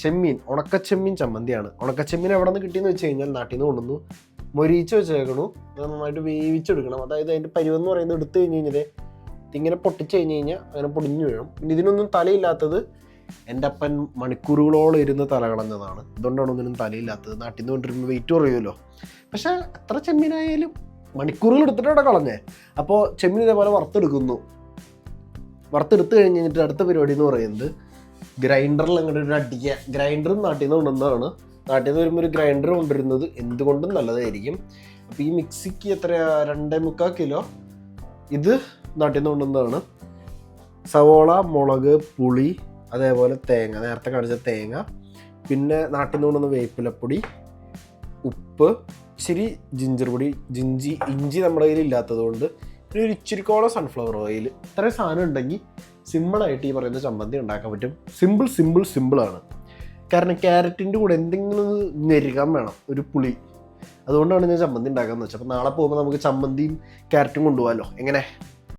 ചെമ്മീൻ ഉണക്കച്ചെമ്മീൻ ചമ്മന്തിയാണ്. ഉണക്കച്ചെമ്മീൻ എവിടെ നിന്ന് കിട്ടിയെന്ന് വെച്ച് കഴിഞ്ഞാൽ നാട്ടിൽ നിന്ന് കൊണ്ടുവന്നു മൊരിച്ച് വെച്ചേക്കണു അത് നന്നായിട്ട് വേവിച്ചെടുക്കണം. അതായത് അതിന്റെ പരിവെന്ന് പറയുന്നത് എടുത്തു കഴിഞ്ഞ് കഴിഞ്ഞാൽ ഇങ്ങനെ പൊട്ടിച്ച് കഴിഞ്ഞ് കഴിഞ്ഞാൽ അങ്ങനെ പൊടിഞ്ഞു വീഴും. പിന്നെ ഇതിനൊന്നും തലയില്ലാത്തത് എന്റെ അപ്പൻ മണിക്കൂറുകളോളം ഇരുന്ന് തല കളഞ്ഞതാണ്. ഒന്നിനും തലയില്ലാത്തത്. നാട്ടിൽ നിന്ന് കൊണ്ടിരുമ്പോൾ വെയിറ്റ് കുറയുമല്ലോ. പക്ഷേ എത്ര ചെമ്മീനായാലും മണിക്കൂറുകൾ അവിടെ കളഞ്ഞേ. അപ്പോൾ ചെമ്മീൻ ഇതേപോലെ വറുത്തെടുക്കുന്നു. വറുത്തെടുത്ത് കഴിഞ്ഞ് കഴിഞ്ഞിട്ട് അടുത്ത പരിപാടി എന്ന് പറയുന്നത് ഗ്രൈൻഡറിൽ അങ്ങോട്ട് ഒരു അടിക്കുക ഗ്രൈൻഡറും നാട്ടിൽ നിന്ന് കൊണ്ടുവന്നതാണ്. നാട്ടിൽ നിന്ന് വരുമ്പോൾ ഒരു ഗ്രൈൻഡർ കൊണ്ടുവരുന്നത് എന്തുകൊണ്ടും നല്ലതായിരിക്കും. അപ്പോൾ ഈ മിക്സിക്ക് എത്ര രണ്ടേ മുക്കാൽ കിലോ. ഇത് നാട്ടിൽ നിന്ന് കൊണ്ടുവന്നതാണ്. സവോള മുളക് പുളി അതേപോലെ തേങ്ങ. നേരത്തെ കാണിച്ച തേങ്ങ. പിന്നെ നാട്ടിൽ നിന്ന് കൊണ്ടുവന്ന വേപ്പിലപ്പൊടി ഉപ്പ് ഇച്ചിരി ജിഞ്ചർ പൊടി ജിഞ്ചി ഇഞ്ചി നമ്മുടെ കയ്യിൽ ഇല്ലാത്തത് കൊണ്ട് പിന്നെ ഒരു ഇച്ചിരിക്കോളം സൺഫ്ലവർ ഓയിൽ ഇത്രയും സാധനം ഉണ്ടെങ്കിൽ സിമ്പിളായിട്ട് ഈ പറയുന്ന ചമ്മന്തി ഉണ്ടാക്കാൻ പറ്റും. സിമ്പിൾ സിമ്പിൾ സിമ്പിളാണ് കാരണം ക്യാരറ്റിന്റെ കൂടെ എന്തെങ്കിലും ഞെരുകാൻ വേണം ഒരു പുളി. അതുകൊണ്ടാണ് ഞാൻ ചമ്മന്തി ഉണ്ടാക്കാമെന്ന് വെച്ചത്. അപ്പോൾ നാളെ പോകുമ്പോൾ നമുക്ക് ചമ്മന്തിയും ക്യാരറ്റും കൊണ്ടുപോകാമല്ലോ എങ്ങനെ?